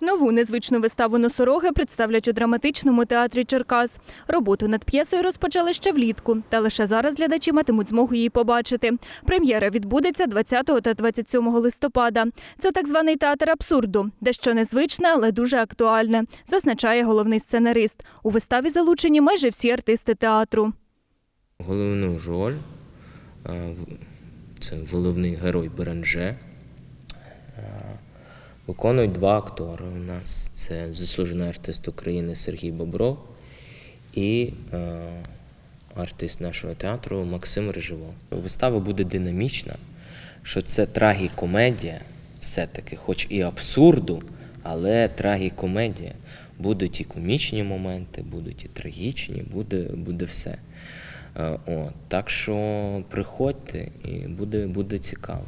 Нову незвичну виставу носороги представлять у драматичному театрі Черкас. Роботу над п'єсою розпочали ще влітку, та лише зараз глядачі матимуть змогу її побачити. Прем'єра відбудеться 20 та 27 листопада. Це так званий театр абсурду, дещо незвичне, але дуже актуальне, зазначає головний сценарист. У виставі залучені майже всі артисти театру. Головну роль це головний герой Беренже. Виконують два актори у нас. Це заслужений артист України Сергій Бобров і е, артист нашого театру Максим Рижево. Вистава буде динамічна, що це трагікомедія, все-таки, хоч і абсурду, але трагікомедія. Будуть і комічні моменти, будуть і трагічні, буде, буде все. Е, От, так що приходьте і буде, буде цікаво.